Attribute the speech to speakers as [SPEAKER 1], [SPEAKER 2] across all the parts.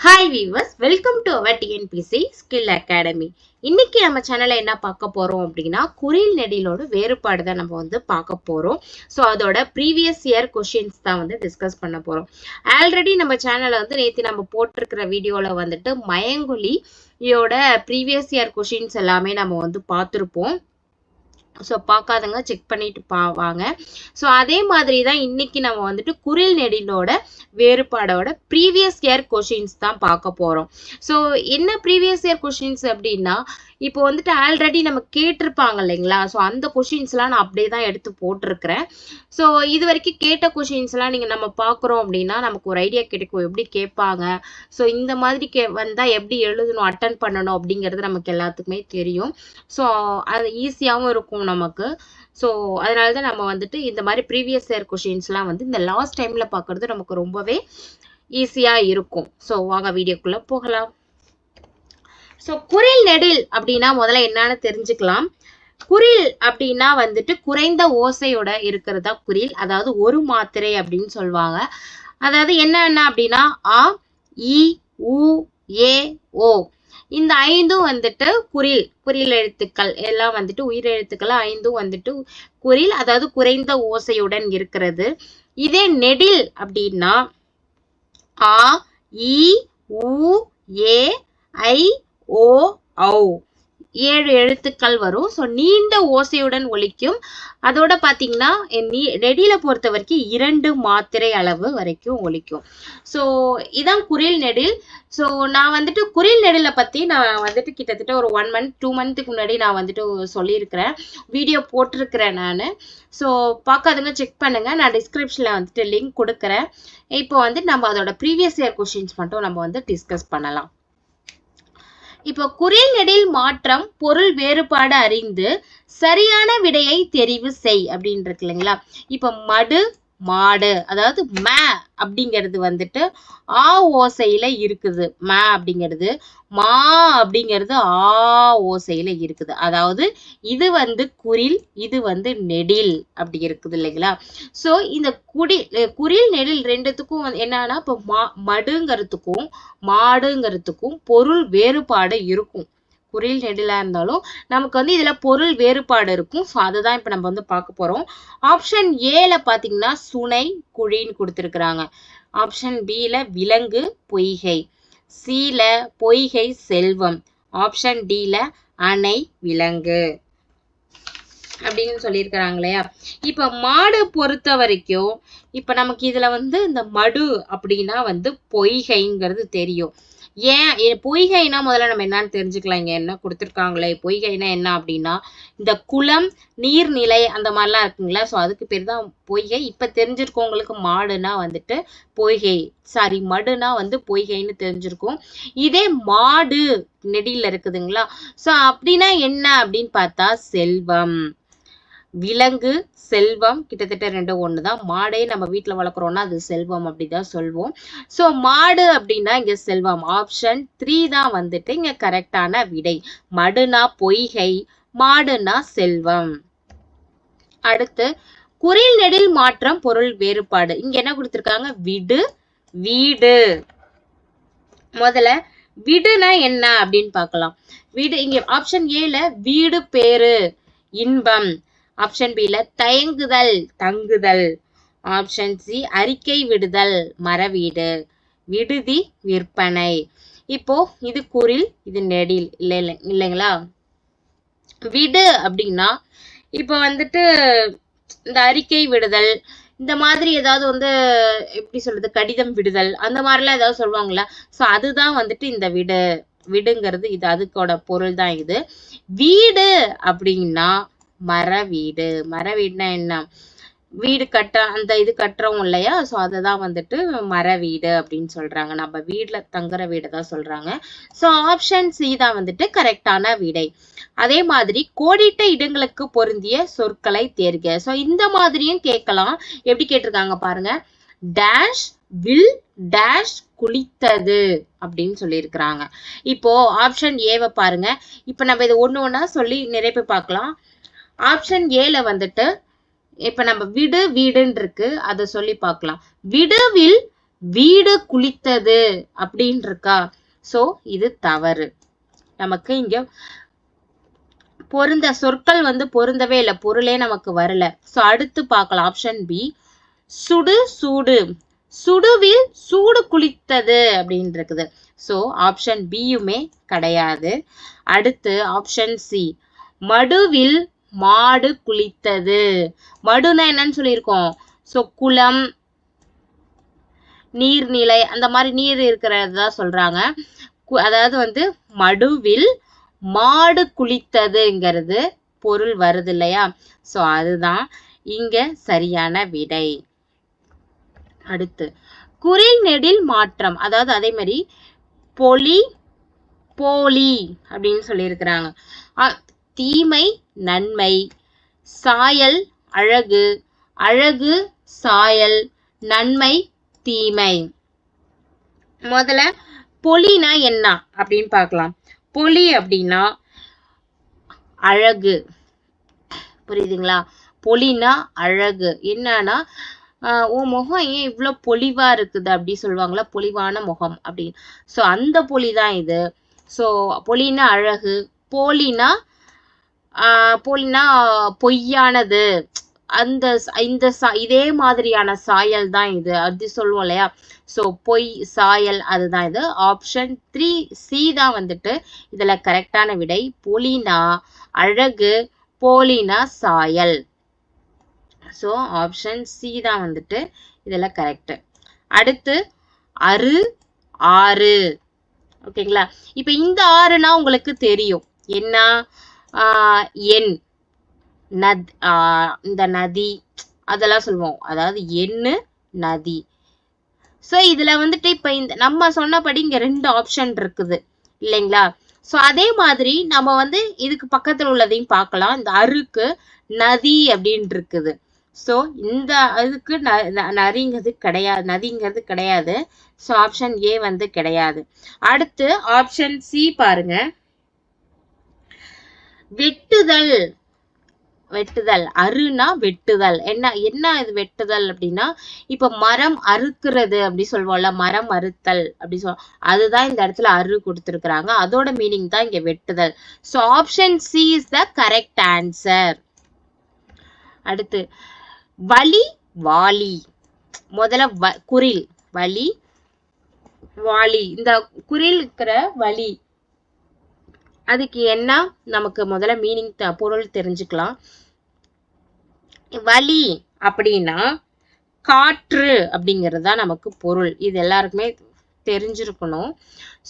[SPEAKER 1] Hi viewers welcome to our TNPSC skill academy இன்னைக்கு நம்ம சேனலில் என்ன பார்க்க போகிறோம் அப்படின்னா குரில் நெடிலோட வேறுபாடு தான் நம்ம வந்து பார்க்க போகிறோம் ஸோ அதோட ப்ரீவியஸ் இயர் கொஷின்ஸ் தான் வந்து டிஸ்கஸ் பண்ண போகிறோம் ஆல்ரெடி நம்ம சேனலை வந்து நேற்று நம்ம போட்டிருக்கிற வீடியோவில் வந்துட்டு மயங்குலியோட ப்ரீவியஸ் இயர் கொஷின்ஸ் எல்லாமே நம்ம வந்து பார்த்துருப்போம். ஸோ பார்க்காதவங்க செக் பண்ணிட்டு பாவாங்க ஸோ அதே மாதிரி தான் இன்னைக்கு நம்ம வந்துட்டு குரில் நெடிலோட வேறுபாடோட ப்ரீவியஸ் இயர் கொஷின்ஸ் தான் பார்க்க போகிறோம் ஸோ என்ன ப்ரீவியஸ் இயர் கொஷின்ஸ் அப்படின்னா இப்போ வந்துட்டு ஆல்ரெடி நம்ம கேட்டிருப்பாங்க இல்லைங்களா? ஸோ அந்த கொஷின்ஸ்லாம் நான் அப்படியே தான் எடுத்து போட்டிருக்கிறேன். ஸோ இது வரைக்கும் கேட்ட கொஷின்ஸ்லாம் நீங்கள் நம்ம பார்க்குறோம் அப்படின்னா நமக்கு ஒரு ஐடியா கிடைக்கும். எப்படி கேட்பாங்க? ஸோ இந்த மாதிரி கே வந்தால் எப்படி எழுதணும் அட்டன் பண்ணணும் அப்படிங்கிறது நமக்கு எல்லாத்துக்குமே தெரியும். ஸோ அது ஈஸியாகவும் இருக்கும் நமக்கு. ஸோ அதனால தான் நம்ம வந்துட்டு இந்த மாதிரி ப்ரீவியஸ் இயர் கொஷின்ஸ்லாம் வந்து இந்த லாஸ்ட் டைமில் பார்க்குறது நமக்கு ரொம்பவே ஈஸியாக இருக்கும். ஸோ வாங்க வீடியோக்குள்ளே போகலாம். ஸோ குரில் நெடில் அப்படின்னா முதல்ல என்னன்னு தெரிஞ்சுக்கலாம். குரில் அப்படின்னா வந்துட்டு குறைந்த ஓசையோட இருக்கிறதா குரில். அதாவது ஒரு மாத்திரை அப்படின்னு சொல்லுவாங்க. அதாவது என்னென்ன அப்படின்னா ஆ இ உ ஏ ஓ. இந்த ஐந்தும் வந்துட்டு குரில் குறில் எழுத்துக்கள். எல்லாம் வந்துட்டு உயிர் எழுத்துக்கள் ஐந்தும் வந்துட்டு குரில் அதாவது குறைந்த ஓசையுடன் இருக்கிறது. இதே நெடில் அப்படின்னா ஆ இ உ ஏ ஐ ஓ ஔ. ஏழு எழுத்துக்கள் வரும். ஸோ நீண்ட ஓசையுடன் ஒலிக்கும். அதோட பார்த்தீங்கன்னா நீ நெடில பொறுத்த வரைக்கும் இரண்டு மாத்திரை அளவு வரைக்கும் ஒலிக்கும். ஸோ இதான் குரில் நெடில். ஸோ நான் வந்துட்டு குரில் நெடிலை பற்றி நான் வந்துட்டு கிட்டத்தட்ட ஒரு ஒன் மந்த் டூ மந்த்துக்கு முன்னாடி நான் வந்துட்டு சொல்லியிருக்கிறேன். வீடியோ போட்டிருக்கிறேன் நான். ஸோ பார்க்காதவங்க செக் பண்ணுங்கள் நான் டிஸ்கிரிப்ஷனில் வந்துட்டு லிங்க் கொடுக்குறேன். இப்போ வந்து நம்ம அதோட ப்ரீவியஸ் இயர் கொஷின்ஸ் மட்டும் நம்ம வந்து டிஸ்கஸ் பண்ணலாம். இப்போ குரில் மாற்றம் பொருள் வேறுபாடு அறிந்து சரியான விடையை தெரிவு செய் அப்படின்னு இருக்கு இல்லைங்களா? இப்போ மடு மாடு அதாவது ம அப்படிங்கிறது வந்துட்டு ஆ ஓசையில இருக்குது. ம அப்படிங்கிறது மா அப்படிங்கிறது ஆ ஓசையில இருக்குது. அதாவது இது வந்து குரில் இது வந்து நெடில் அப்படி இருக்குது இல்லைங்களா? ஸோ இந்த குடி குரில் நெடில் ரெண்டுத்துக்கும் வந்து என்னன்னா இப்போ மா மடுங்கிறதுக்கும் மாடுங்கிறதுக்கும் பொருள் வேறுபாடு இருக்கும். குரில் நெடிலா இருந்தாலும் நமக்கு வந்து இதில் பொருள் வேறுபாடு இருக்கும். ஸோ அதை தான் இப்போ நம்ம வந்து பார்க்க போகிறோம் ஆப்ஷன் ஏல பார்த்தீங்கன்னா சுனை குழின்னு கொடுத்துருக்குறாங்க. ஆப்ஷன் பியில் விலங்கு பொய்கை. சில பொய்கை செல்வம். ஆப்ஷன் டியில் அணை விலங்கு. அப்படின்னு சொல்லியிருக்கிறாங்க இல்லையா? இப்போ மாடு பொறுத்த வரைக்கும் இப்போ நமக்கு இதில் வந்து இந்த மடு அப்படின்னா வந்து பொய்கைங்கிறது தெரியும். ஏன் பொய்கைனா முதல்ல நம்ம என்னன்னு தெரிஞ்சுக்கலாம். இங்க என்ன கொடுத்துருக்காங்களே பொய்கைனா என்ன அப்படின்னா இந்த குளம் நீர்நிலை அந்த மாதிரிலாம் இருக்குங்களா? ஸோ அதுக்கு பேர் தான் பொய்கை. இப்போ தெரிஞ்சிருக்கவங்களுக்கு மாடுனா வந்துட்டு பொய்கை. சாரி மடுனா வந்து பொய்கைன்னு தெரிஞ்சிருக்கும். இதே மாடு நெடியில் இருக்குதுங்களா? ஸோ அப்படின்னா என்ன அப்படின்னு பார்த்தா செல்வம். விலங்கு செல்வம் கிட்டத்தட்ட ரெண்டு ஒன்று தான் மாடே நம்ம வீட்டில் வளர்க்குறோம்னா அது செல்வம் அப்படிதான் சொல்வோம். ஸோ மாடு அப்படின்னா இங்கே செல்வம். ஆப்ஷன் த்ரீ தான் வந்துட்டு இங்கே கரெக்டான விடை. மடுனா பொய்கை மாடுனா செல்வம். அடுத்து குரில் நெடில் மாற்றம் பொருள் வேறுபாடு. இங்க என்ன கொடுத்துருக்காங்க? விடு வீடு. முதல்ல விடுனா என்ன அப்படின்னு பார்க்கலாம். வீடு இங்க ஆப்ஷன் ஏல வீடு பேரு இன்பம். ஆப்ஷன் பில தயங்குதல் தங்குதல். ஆப்ஷன் சி அறிக்கை விடுதல் மரவீடு. விடுதி விற்பனை. இப்போ இது குரில் இது நெடில் இல்லை இல்லை இல்லைங்களா? விடு அப்படின்னா இப்போ வந்துட்டு இந்த அறிக்கை விடுதல் இந்த மாதிரி ஏதாவது வந்து எப்படி சொல்றது கடிதம் விடுதல் அந்த மாதிரிலாம் ஏதாவது சொல்லுவாங்களா ஸோ அதுதான் வந்துட்டு இந்த விடு விடுங்கிறது இது அதுக்கோட பொருள் தான் இது. வீடு அப்படின்னா மர வீடு மர வீடுனா என்ன? வீடு கட்ட அந்த இது கட்டுறோம் இல்லையா? ஸோ அதை தான் வந்துட்டு மர வீடு அப்படின்னு சொல்றாங்க. நம்ம வீட்டில் தங்குற வீடு தான் சொல்றாங்க. ஸோ ஆப்ஷன் சி தான் வந்துட்டு கரெக்டான விடை. அதே மாதிரி கோடிட்ட இடங்களுக்கு பொருந்திய சொற்களை தேர்க. ஸோ இந்த மாதிரியும் கேட்கலாம். எப்படி கேட்டிருக்காங்க பாருங்க. டேஷ் வில் டேஷ் குளித்தது அப்படின்னு சொல்லியிருக்கிறாங்க. இப்போ ஆப்ஷன் ஏவை பாருங்க. இப்போ நம்ம இதை ஒன்று ஒன்றா சொல்லி நிறைப்பு பார்க்கலாம். ஆப்ஷன் ஏல வந்துட்டு இப்ப நம்ம விடு வீடுன்னு இருக்கு அதை சொல்லி பார்க்கலாம் விடுவில் வீடு குளித்தது அப்படின்னு இருக்கா சோ இது தவறு. நமக்கு இங்க பொருந்த சொற்கள் வந்து பொருந்தவே இல்லை பொருளே நமக்கு வரல. சோ அடுத்து பார்க்கலாம் ஆப்ஷன் பி சுடு சூடு. சுடுவில் சூடு குளித்தது அப்படின்னு இருக்குது ஸோ ஆப்ஷன் பியுமே கிடையாது. அடுத்து ஆப்ஷன் சி மடுவில் மாடு குளித்தது. மடுனா என்னன்னு சொல்லியிருக்கோம். ஸோ குளம் நீர்நிலை அந்த மாதிரி நீர் இருக்கிறது தான் சொல்றாங்க. கு- அதாவது வந்து மடுவில் மாடு குளித்ததுங்கிறது பொருள் வருது இல்லையா? ஸோ அதுதான் இங்க சரியான விடை. அடுத்து குரில் நெடில் மாற்றம் அதாவது அதே மாதிரி பொலி போலி அப்படின்னு சொல்லியிருக்கிறாங்க. அ- தீமை நன்மை. சாயல் அழகு அழகு சாயல் நன்மை தீமை. முதல்ல பொலினா என்ன அப்படின்னு பார்க்கலாம். பொலி அப்படின்னா அழகு. புரியுதுங்களா? பொலினா அழகு. என்னன்னா உன் முகம் ஏன் இவ்வளோ பொலிவா இருக்குது அப்படி சொல்லுவாங்களா? பொலிவான முகம் அப்படின்னு. ஸோ அந்த பொலி தான் இது. ஸோ பொலினா அழகு போலினா ஆஹ் போலினா பொய்யானது. அந்த இந்த சா- இதே மாதிரியான சாயல் தான் இது. அப்படி சொல்லுவோம் இல்லையா? ஸோ பொய் சாயல் அதுதான் இது. ஆப்ஷன் த்ரீ சி தான் வந்துட்டு இதுல கரெக்டான விடை. பொலினா அழகு போலினா சாயல். ஸோ ஆப்ஷன் சி தான் வந்துட்டு இதுல கரெக்ட் அடுத்து அரு ஆறு. ஓகேங்களா இப்போ இந்த ஆறுனா உங்களுக்கு தெரியும். என்ன? எண் நத் இந்த நதி அதெல்லாம் சொல்லுவோம். அதாவது எண்ணு நதி. ஸோ இதுல வந்துட்டு இப்போ இந்த நம்ம சொன்னபடி இங்க ரெண்டு ஆப்ஷன் இருக்குது. இல்லைங்களா? ஸோ அதே மாதிரி நம்ம வந்து இதுக்கு பக்கத்தில் உள்ளதையும் பார்க்கலாம். இந்த அருக்கு நதி அப்படின்னு இருக்குது ஸோ இந்த அதுக்கு ந- ந- நரிங்கிறது கிடையாது நதிங்கிறது கிடையாது. ஸோ ஆப்ஷன் ஏ வந்து கிடையாது. அடுத்து ஆப்ஷன் சி பாருங்க. வெட்டுதல். வெட்டுதல். அருனா வெட்டுதல். என்ன என்ன இது வெட்டுதல் அப்படின்னா இப்ப மரம் அறுக்கிறது அப்படி சொல்லுவோம்ல மரம் அறுத்தல் அப்படி சொல் அதுதான் இந்த இடத்துல அரு கொடுத்துருக்குறாங்க. அதோட மீனிங் தான் இங்க வெட்டுதல். So option C is the correct answer அடுத்து வலி வாலி. முதல்ல வ குரில். வலி வாலி. இந்த குரில் இருக்கிற வலி அதுக்கு என்ன நமக்கு முதல்ல மீனிங் பொருள் தெரிஞ்சுக்கலாம். வலி அப்படின்னா காற்று அப்படிங்கிறது தான் நமக்கு பொருள். இது எல்லாருக்குமே தெரிஞ்சிருக்கணும்.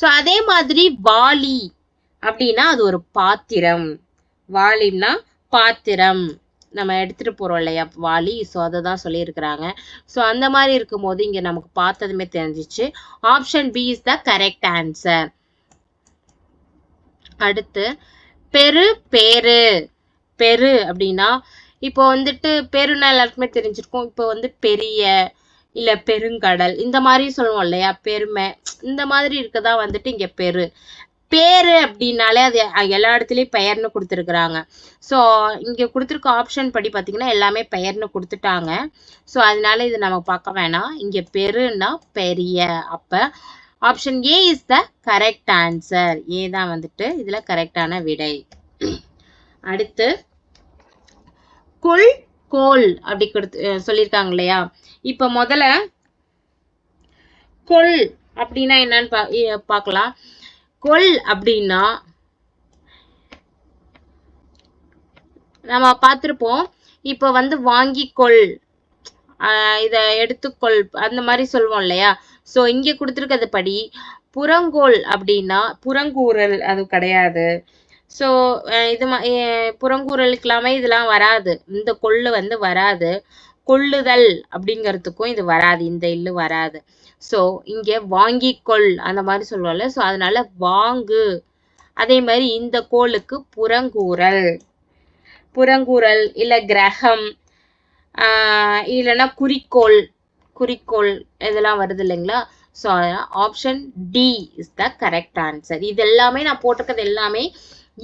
[SPEAKER 1] ஸோ அதே மாதிரி வாலி அப்படின்னா அது ஒரு பாத்திரம். வாலின்னா பாத்திரம். நம்ம எடுத்துட்டு போறோம் இல்லையா வாலி. ஸோ அதை தான் சொல்லியிருக்கிறாங்க. ஸோ அந்த மாதிரி இருக்கும்போது இங்கே நமக்கு பார்த்ததுமே தெரிஞ்சிச்சு. Option B is the correct answer அடுத்து பெரு பேரு. பெரு அப்படின்னா இப்போ வந்துட்டு பெருனா எல்லாருக்குமே தெரிஞ்சிருக்கும். இப்போ வந்து பெரிய இல்ல பெருங்கடல் இந்த மாதிரி சொல்லுவோம் இல்லையா? பெருமை. இந்த மாதிரி இருக்கதா வந்துட்டு இங்க பெரு. பேரு அப்படின்னாலே அது எல்லா இடத்துலயும் பெயர்னு கொடுத்துருக்குறாங்க. ஸோ இங்க கொடுத்துருக்க ஆப்ஷன் படி பார்த்தீங்கன்னா எல்லாமே பெயர்னு கொடுத்துட்டாங்க. ஸோ அதனால இது நம்ம பார்க்க வேணாம். இங்க பெருன்னா பெரிய. அப்ப option A is the correct answer A தான் வந்துட்டு இதுல கரெக்டான விடை. அடுத்து கொள் கோல் அப்படி கொடுத்து சொல்லியிருக்காங்க இல்லையா? இப்ப முதல்ல கொள் அப்படின்னா என்னன்னு பா பார்க்கலாம். கொள் அப்படின்னா நம்ம பார்த்துருப்போம். இப்ப வந்து வாங்கிக்கொள் ஆஹ் இத எடுத்துக்கொள் அந்த மாதிரி சொல்லுவோம் இல்லையா? ஸோ இங்கே கொடுத்துருக்கிறது படி புறங்கோல் அப்படின்னா புறங்கூறல் அது கிடையாது. ஸோ இது ம- புறங்கூறலுக்கெல்லாமே இதெல்லாம் வராது. இந்த கொள்ளு வந்து வராது. கொள்ளுதல் அப்படிங்கிறதுக்கும் இது வராது. இந்த இல்லு வராது. ஸோ இங்க வாங்கிக்கொள் அந்த மாதிரி சொல்லுவோம்ல ஸோ அதனால வாங்கு. அதே மாதிரி இந்த கோளுக்கு புறங்கூறல். புறங்கூறல் இல்லை கிரகம். இல்லைன்னா குறிக்கோள். குறிக்கோள் இதெல்லாம் வருது இல்லைங்களா? So option D is the correct answer இது எல்லாமே நான் போட்டிருக்கிறது எல்லாமே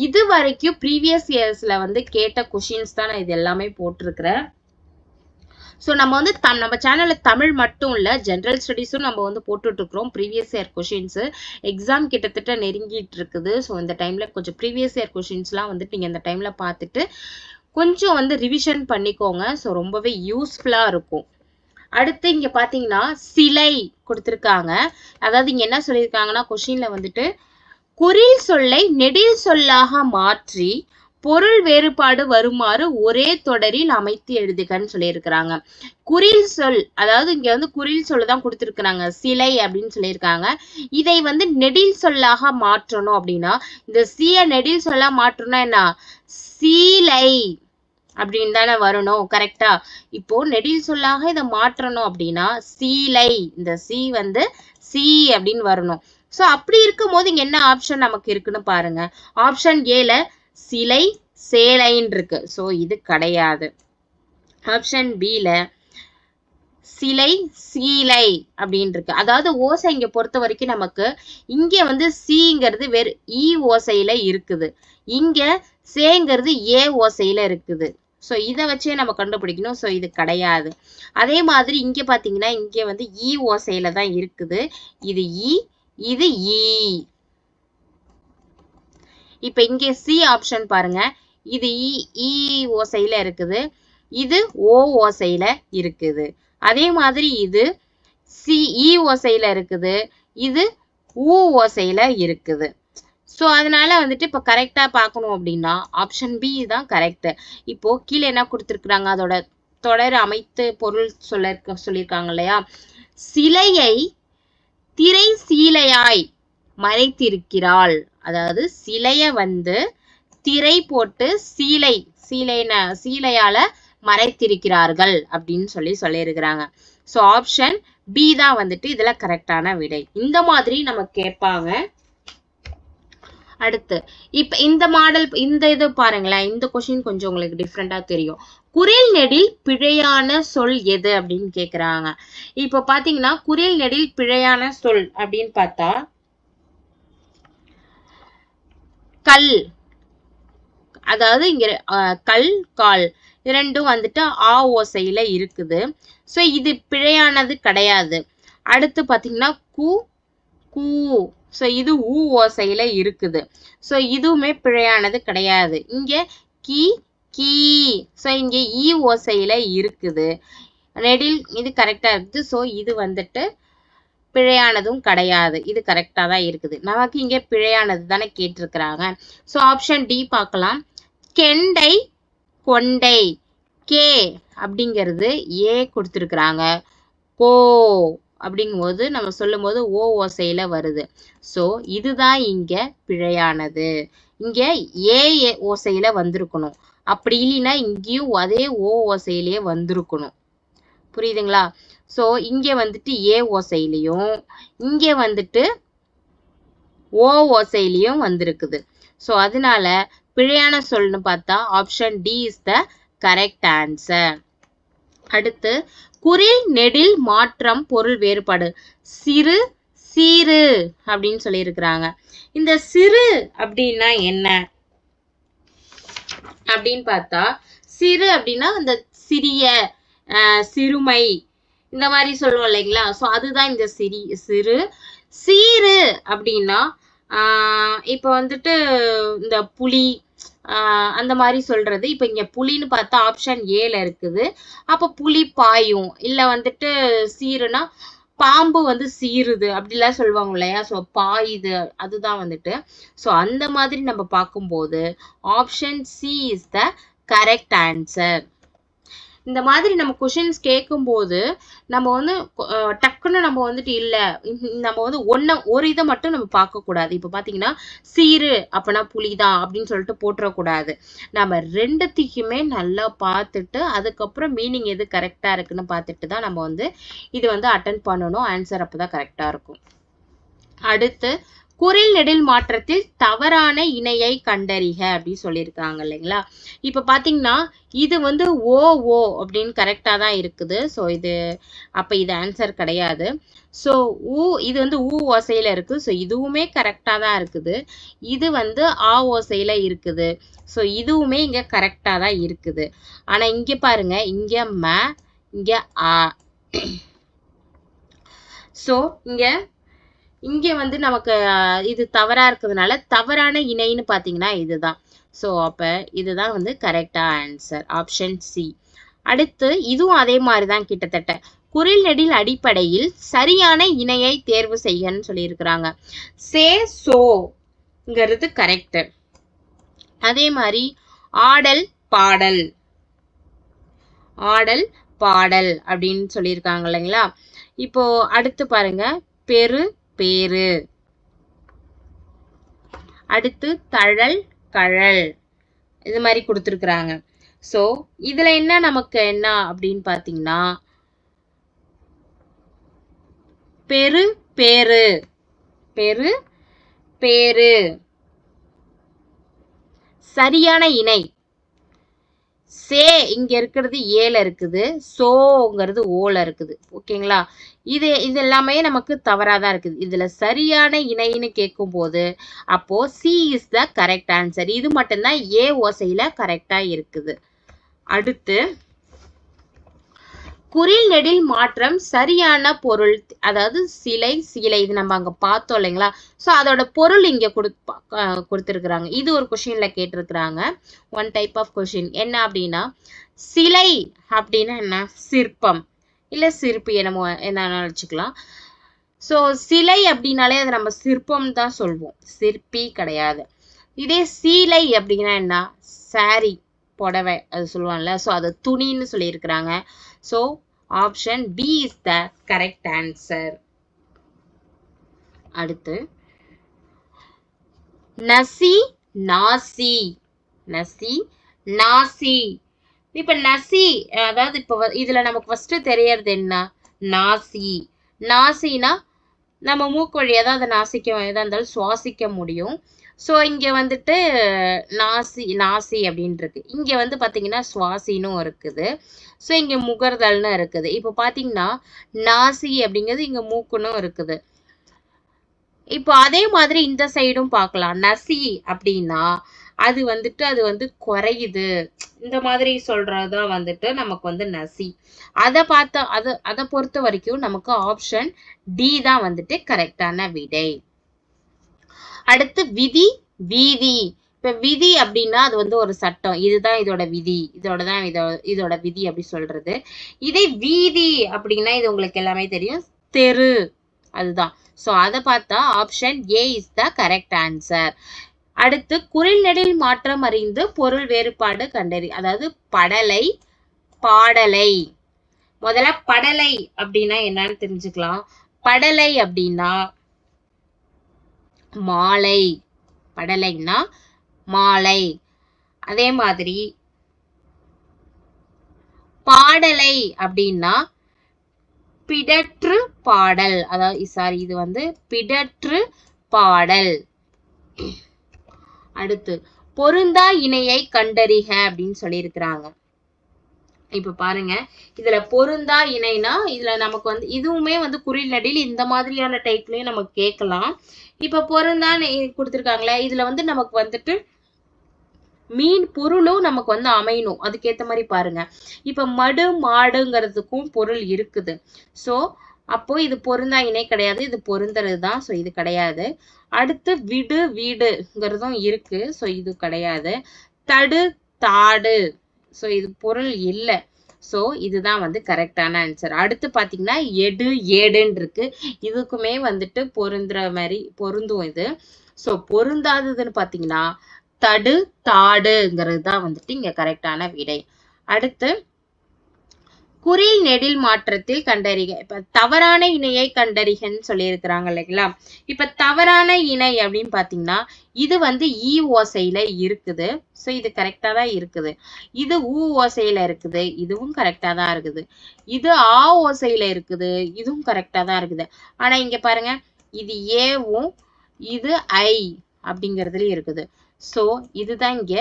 [SPEAKER 1] இது வரைக்கும் ப்ரீவியஸ் இயர்ஸில் வந்து கேட்ட கொஷின்ஸ் தான் நான் இது எல்லாமே போட்டிருக்கிறேன். ஸோ நம்ம வந்து தம் நம்ம சேனலில் தமிழ் மட்டும் இல்லை ஜென்ரல் ஸ்டடீஸும் நம்ம வந்து போட்டுட்ருக்குறோம் ப்ரீவியஸ் இயர் கொஷின்ஸு எக்ஸாம் கிட்டத்தட்ட நெருங்கிட்டு இருக்குது. ஸோ இந்த டைமில் கொஞ்சம் ப்ரீவியஸ் இயர் கொஷின்ஸ்லாம் வந்துட்டு நீங்கள் இந்த டைமில் பார்த்துட்டு கொஞ்சம் வந்து ரிவிஷன் பண்ணிக்கோங்க. ஸோ ரொம்பவே யூஸ்ஃபுல்லாக இருக்கும். அடுத்து இங்கே பார்த்தீங்கன்னா சிலை கொடுத்துருக்காங்க. அதாவது இங்கே என்ன சொல்லியிருக்காங்கன்னா கொஷினில் வந்துட்டு குறில் சொல்லை நெடில் சொல்லாக மாற்றி பொருள் வேறுபாடு வருமாறு ஒரே தொடரில் அமைத்து எழுதுகன்னு சொல்லியிருக்கிறாங்க. குறில் சொல் அதாவது இங்க வந்து குறில் சொல்ல தான் கொடுத்துருக்குறாங்க. சிலை அப்படின்னு சொல்லியிருக்காங்க. இதை வந்து நெடில் சொல்லாக மாற்றணும் அப்படின்னா இந்த சிய நெடில் சொல்லா மாற்றணும்னா என்ன? சீலை அப்படின்னு தானே வரணும் கரெக்டா இப்போ நெடில் சொல்லாக இதை மாற்றணும் அப்படின்னா சீலை இந்த சி வந்து சி அப்படின்னு வரணும். ஸோ அப்படி இருக்கும் போது இங்க என்ன ஆப்ஷன் நமக்கு இருக்குன்னு பாருங்க. ஆப்ஷன் ஏல சிலை சேலைன்னு இருக்கு. ஸோ இது கிடையாது. ஆப்ஷன் பில சிலை சீலை அப்படின்னு இருக்கு. அதாவது ஓசை இங்க பொறுத்த வரைக்கும் நமக்கு இங்க வந்து சிங்கிறது வெறும் இ ஓசையில இருக்குது. இங்க சேங்கிறது ஏ ஓசையில இருக்குது. ஸோ இதை வச்சே நம்ம கண்டுபிடிக்கணும். ஸோ இது கிடையாது. அதே மாதிரி இங்க பாத்தீங்கன்னா இங்க வந்து இ ஓசையில் தான் இருக்குது. இது இ இது இ இப்ப இங்க சி ஆப்ஷன் பாருங்க. இது இ இ ஓசையில் இருக்குது. இது ஓ ஓசையில் இருக்குது. அதே மாதிரி இது சி இ ஓசையில் இருக்குது. இது ஊ ஓசையில் இருக்குது. ஸோ அதனால வந்துட்டு இப்போ கரெக்டாக பார்க்கணும் அப்படின்னா ஆப்ஷன் பி தான் கரெக்டு இப்போது கீழே என்ன கொடுத்துருக்குறாங்க? அதோட தொடர் அமைத்து பொருள் சொல்ல சொல்லியிருக்காங்க இல்லையா? சிலையை திரை சீலையாய் மறைத்திருக்கிறாள். அதாவது சிலையை வந்து திரை போட்டு சீலை சீலைன சீலையால மறைத்திருக்கிறார்கள் அப்படின்னு சொல்லி சொல்லியிருக்கிறாங்க. ஸோ ஆப்ஷன் பி தான் வந்துட்டு இதுல கரெக்டான விடை. இந்த மாதிரி நம்ம கேட்பாங்க. அடுத்து. இப்ப இந்த மாடல் இந்த இது பாருங்களேன் இந்த கொஸ்டின் கொஞ்சம் உங்களுக்கு டிஃப்ரெண்டா தெரியும். குரல் நெடில் பிழையான சொல் எது அப்படின்னு கேக்குறாங்க. இப்ப பாத்தீங்கன்னா குரல் நெடில் பிழையான சொல் அப்படின்னு பார்த்தா கல். அதாவது இங்க கல் கால் இரண்டும் வந்துட்டு ஆ ஓசையில இருக்குது. ஸோ இது பிழையானது கிடையாது. அடுத்து பாத்தீங்கன்னா கு கூ ஸோ இது ஊ ஓசையில் இருக்குது. ஸோ இதுவுமே பிழையானது கிடையாது. இங்கே கி கீ. ஸோ இங்கே ஈ ஓசையில் இருக்குது. நெடில் இது கரெக்டாக இருக்குது. ஸோ இது வந்துட்டு பிழையானதும் கிடையாது. இது கரெக்டாக தான் இருக்குது. நமக்கு இங்கே பிழையானது தானே கேட்டிருக்கிறாங்க. ஸோ ஆப்ஷன் டி பார்க்கலாம். கெண்டை கொண்டை கே அப்படிங்கிறது ஏ கொடுத்துருக்குறாங்க. கோ. அப்படிங்கும்போது நம்ம சொல்லும்போது ஓ ஓசையில் வருது. ஸோ இதுதான் இங்க பிழையானது. இங்க ஏ ஓசையில் வந்திருக்கணும். அப்படி இல்லைன்னா இங்கேயும் அதே ஓ ஓசையிலேயே வந்திருக்கணும். புரியுதுங்களா? ஸோ இங்க வந்துட்டு ஏ ஓசையிலையும் இங்க வந்துட்டு ஓ ஓசையிலையும் வந்திருக்குது. ஸோ அதனால பிழையான சொல்னு பார்த்தா option D is the correct answer அடுத்து குறில் நெடில் மாற்றம் பொருள் வேறுபாடு. சிறு சீரு அப்படின்னு சொல்லியிருக்கிறாங்க. இந்த சிறு அப்படின்னா என்ன? அப்படின்னு பார்த்தா சிறு அப்படின்னா இந்த சிறிய சிறுமை. இந்த மாதிரி சொல்லுவோம் இல்லைங்களா? ஸோ அதுதான் இந்த சிறி சிறு. சீரு அப்படின்னா இப்போ வந்துட்டு இந்த புலி அந்த மாதிரி சொல்றது. இப்போ இங்க புலின்னு பார்த்தா ஆப்ஷன் ஏல இருக்குது. அப்போ புலி பாயும். இல்ல வந்துட்டு சீருனா பாம்பு வந்து சீருது அப்படிலாம் சொல்லுவாங்க இல்லையா? ஸோ பாயுது. அதுதான் வந்துட்டு. ஸோ அந்த மாதிரி நம்ம பார்க்கும்போது option C is the correct answer இந்த மாதிரி நம்ம கொஷின்ஸ் கேட்கும்போது நம்ம வந்து டக்குன்னு நம்ம வந்துட்டு இல்லை. நம்ம வந்து ஒன்றை ஒரு இதை மட்டும் நம்ம பார்க்கக்கூடாது. இப்போ பார்த்தீங்கன்னா சீரு அப்பனா புலிதான் அப்படின்னு சொல்லிட்டு போட்டுறக்கூடாது. நம்ம ரெண்டுத்தையுமே நல்லா பார்த்துட்டு அதுக்கப்புறம் மீனிங் எது கரெக்டாக இருக்குன்னு பார்த்துட்டு தான் நம்ம வந்து இது வந்து அட்டன் பண்ணணும். ஆன்சர் அப்போ தான் கரெக்டாக இருக்கும். அடுத்து குரில் நெடில் மாற்றத்தில் தவறான இணையை கண்டறிக அப்படின்னு சொல்லியிருக்காங்க இல்லைங்களா? இப்போ பார்த்தீங்கன்னா இது வந்து ஓ ஓ அப்படின்னு கரெக்டாக தான் இருக்குது. ஸோ இது அப்போ இது ஆன்சர் கிடையாது. ஸோ ஊ இது வந்து ஊ ஓசையில் இருக்குது ஸோ இதுவுமே கரெக்டாக தான் இருக்குது. இது வந்து ஆ ஓசையில் இருக்குது. ஸோ இதுவுமே இங்கே கரெக்டாக தான் இருக்குது. ஆனால் இங்கே பாருங்க. இங்கே ம இங்கே ஆ. ஸோ இங்கே இங்கே வந்து நமக்கு இது தவறா இருக்கிறதுனால தவறான இணைன்னு பார்த்தீங்கன்னா இதுதான். சோ அப்ப இதுதான் வந்து கரெக்டா ஆன்சர் ஆப்ஷன் சி அடுத்து இதுவும் அதே மாதிரி தான் கிட்டத்தட்ட. குரில் நெடில் அடிப்படையில் சரியான இணையை தேர்வு செய்யன்னு சொல்லியிருக்கிறாங்க. சே சோங்கிறது கரெக்ட் அதே மாதிரி ஆடல் பாடல். ஆடல் பாடல் அப்படின்னு சொல்லியிருக்காங்க இல்லைங்களா? இப்போ அடுத்து பாருங்க. பெரு பேரு. அடுத்து தழல் கழல். இது மாதிரி கொடுத்துருக்குறாங்க. ஸோ இதுல என்ன நமக்கு என்ன அப்படின்னு பார்த்தீங்கன்னா பெரு பேரு. பெரு பேரு. சரியான இணை. சே இங்க இருக்கிறது ஏல இருக்குது சோங்கிறது ஓல இருக்குது. ஓகேங்களா? இது இது எல்லாமே நமக்கு தவறாதான் இருக்குது. இதில் சரியான இணைன்னு கேட்கும்போது அப்போது C is the correct answer இது மட்டும்தான் ஏ ஓசையில் கரெக்டாக இருக்குது. அடுத்து குறில் நெடில் மாற்றம் சரியான பொருள் அதாவது சிலை சீலை இது நம்ம அங்கே பார்த்தோம் இல்லைங்களா? ஸோ அதோட பொருள் இங்கே கொடு கொடுத்துருக்குறாங்க. இது ஒரு கொஷினில் கேட்டிருக்கிறாங்க. ஒன் டைப் ஆஃப் கொஷின் என்ன அப்படின்னா சிலை அப்படின்னா என்ன? சிற்பம். இல்லை சிற்பி என்னமோ என்ன வச்சுக்கலாம். ஸோ சிலை அப்படின்னாலே அது நம்ம சிற்பம் தான் சொல்வோம். சிற்பி கிடையாது. இதே சீலை அப்படின்னா என்ன? சாரி புடவை அது சொல்லுவாங்கல்ல. ஸோ அது துணின்னு சொல்லியிருக்கிறாங்க. So option B is the correct answer அடுத்து நசி நாசி. நசி நாசி. இப்ப நசி அதாவது இப்ப இதுல நமக்கு ஃபர்ஸ்ட் தெரியறது என்ன? நாசி. நாசினா நம்ம மூக்கு வழியா தான் அதை நாசிக்க எதா இருந்தாலும் சுவாசிக்க முடியும். ஸோ இங்க வந்துட்டு நாசி நாசி அப்படின்னு இருக்கு இங்க வந்து பாத்தீங்கன்னா சுவாசினும் இருக்குது. ஸோ இங்க முகர்தல்னு இருக்குது. இப்போ பாத்தீங்கன்னா நாசி அப்படிங்கிறது இங்க மூக்குனும் இருக்குது. இப்போ அதே மாதிரி இந்த சைடும் பார்க்கலாம் நசி அப்படின்னா அது வந்துட்டு அது வந்து குறையுது. இந்த மாதிரி சொல்றதுதான் வந்துட்டு நமக்கு வந்து நசி. அதை பார்த்த அதை அதை பொறுத்த வரைக்கும் நமக்கு ஆப்ஷன் டி தான் வந்துட்டு கரெக்டான விடை. அடுத்து விதி வீதி. இப்போ விதி அப்படின்னா அது வந்து ஒரு சட்டம். இதுதான் இதோட விதி. இதோட தான் இதோட இதோட விதி அப்படி சொல்றது. இதே வீதி அப்படின்னா இது உங்களுக்கு எல்லாமே தெரியும். தெரு. அதுதான். சோ அதை பார்த்தா option A is the correct answer அடுத்து குரில் நெடில் மாற்றம் அறிந்து பொருள் வேறுபாடு கண்டறி. அதாவது படலை பாடலை. முதல்ல படலை அப்படின்னா என்னன்னு தெரிஞ்சுக்கலாம். படலை அப்படின்னா மாலை. படலைன்னா மாலை. அதே மாதிரி பாடலை அப்படின்னா பிடற்று பாடல். அதாவது சாரி இது வந்து பிடற்று பாடல். அடுத்து பொருந்தா இணையை கண்டறிக அப்படின்னு சொல்லியிருக்கிறாங்க. இப்ப பாருங்க இதுல பொருந்தா இணைனா இதுல நமக்கு வந்து இதுவுமே வந்து குறில் இந்த மாதிரியான டைப்லயும் நமக்கு கேட்கலாம். இப்ப பொருந்தா கொடுத்துருக்காங்களே இதுல வந்து நமக்கு வந்துட்டு மீன் பொருளும் நமக்கு வந்து அமையணும். அதுக்கேத்த மாதிரி பாருங்க. இப்ப மடு மாடுங்கிறதுக்கும் பொருள் இருக்குது. சோ அப்போ இது பொருந்தா இணை கிடையாது இது பொருந்துறது தான் ஸோ இது கிடையாது. அடுத்து விடு வீடுங்கிறதும் இருக்கு. ஸோ இது கிடையாது. தடு தாடு. ஸோ இது பொருள் இல்லை. ஸோ இதுதான் வந்து கரெக்டான ஆன்சர் அடுத்து பார்த்தீங்கன்னா எடு ஏடுன்னு இருக்கு இதுக்குமே வந்துட்டு பொருந்துற மாதிரி பொருந்தும் இது. ஸோ பொருந்தாததுன்னு பார்த்தீங்கன்னா தடு தாடுங்கிறது தான் வந்துட்டு இங்கே கரெக்டான விடை. அடுத்து குறில் நெடில் மாற்றத்தில் கண்டறிக. இப்ப தவறான இணையை கண்டறிகன்னு சொல்லியிருக்கிறாங்க இல்லைங்களா? இப்ப தவறான இணை அப்படின்னு பாத்தீங்கன்னா இது வந்து இ ஓசையில இருக்குது. ஸோ இது கரெக்டா தான் இருக்குது. இது ஊ ஓசையில இருக்குது. இதுவும் கரெக்டா தான் இருக்குது. இது ஆ ஓசையில இருக்குது. இதுவும் கரெக்டா தான் இருக்குது. ஆனா இங்க பாருங்க. இது ஏவும் இது ஐ அப்படிங்கறதுலயும் இருக்குது. ஸோ இதுதான் இங்க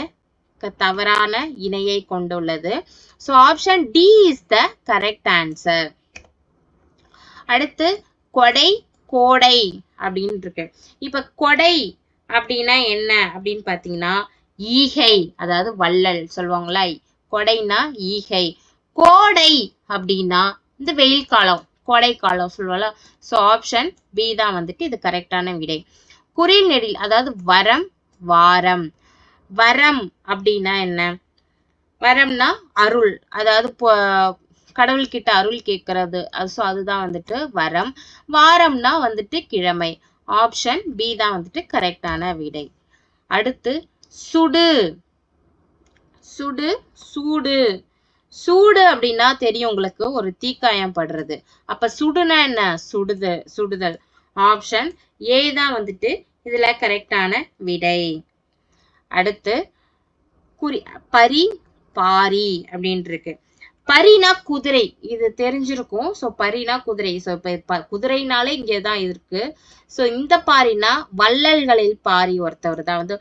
[SPEAKER 1] தவறான இணையை கொண்டுள்ளது. So option D is the correct answer அடுத்து கொடை கோடை அப்படின்னு இருக்கு. இப்ப கொடை அப்படின்னா என்ன? அப்படின்னு பாத்தீங்கன்னா ஈகை அதாவது வள்ளல் சொல்லுவாங்களா கொடைனா ஈகை. கோடை அப்படின்னா இந்த வெயில் காலம் கோடை காலம் சொல்லுவாங்களா ஸோ ஆப்ஷன் பி தான் வந்துட்டு இது கரெக்டான விடை. குறில் நெடில் அதாவது வரம் வாரம். வரம் அப்படின்னா என்ன? வரம்னா அருள். அதாவது கடவுள்கிட்ட அருள் கேட்கறது. ஸோ அதுதான் வந்துட்டு வரம். வாரம்னா வந்துட்டு கிழமை. ஆப்ஷன் பி தான் வந்துட்டு கரெக்டான விடை. அடுத்து சுடு. சுடு சூடு. சூடு அப்படின்னா தெரியும் உங்களுக்கு ஒரு தீக்காயம் படுறது. அப்ப சுடுனா என்ன? சுடுதல் சுடுதல். ஆப்ஷன் ஏ தான் வந்துட்டு இதுல கரெக்டான விடை. அடுத்து குறி பரி பாரி அப்படின்னு இருக்கு பரினா குதிரை இது தெரிஞ்சிருக்கும். ஸோ பரினா குதிரை. ஸோ இப்போ குதிரைனாலே இங்கே தான் இருக்கு. ஸோ இந்த பாரினா வள்ளல்களில் பாரி ஒருத்தவர் தான். வந்து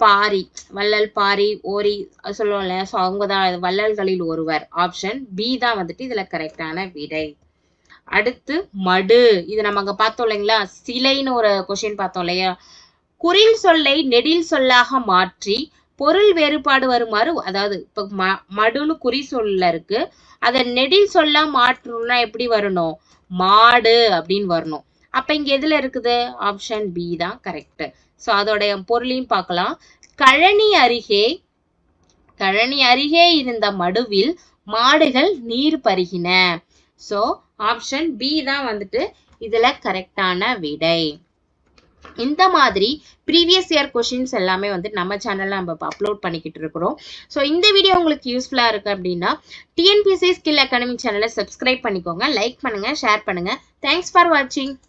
[SPEAKER 1] பாரி வள்ளல் பாரி ஓரி சொல்லுவோம்ல ஸோ அவங்க தான் வள்ளல்களில் ஒருவர். ஆப்ஷன் பி தான் வந்துட்டு இதுல கரெக்டான விடை. அடுத்து மடு. இது நம்ம அங்க பார்த்தோம் இல்லைங்களா? சிலைன்னு ஒரு கொஷின் பார்த்தோம் இல்லையா? குறில் சொல்லை நெடில் சொல்லாக மாற்றி பொருள் வேறுபாடு வருமாறு அதாவது இப்போ ம- மடுன்னு குறி சொல்ல இருக்கு. அதை நெடில் சொல்ல மாற்றணும்னா எப்படி வரணும்? மாடு அப்படின்னு வரணும். அப்ப இங்க எதுல இருக்குது? ஆப்ஷன் பி தான் கரெக்ட் ஸோ அதோடைய பொருளையும் பார்க்கலாம். கழனி அருகே கழனி அருகே இருந்த மடுவில் மாடுகள் நீர் பருகின. ஸோ ஆப்ஷன் பி தான் வந்துட்டு இதுல கரெக்டான விடை. இந்த மாதிரி ப்ரீவியஸ் இயர் கொஷின்ஸ் எல்லாமே வந்து நம்ம சேனலில் நம்ம அப்லோட் பண்ணிக்கிட்டு இருக்கிறோம். ஸோ இந்த வீடியோ உங்களுக்கு யூஸ்ஃபுல்லா இருக்கு அப்படின்னா டிஎன்பிசி ஸ்கில் அகாடமி சேனலை சப்ஸ்கிரைப் பண்ணிக்கோங்க லைக் பண்ணுங்க ஷேர் பண்ணுங்க. தேங்க்ஸ் ஃபார் வாட்சிங்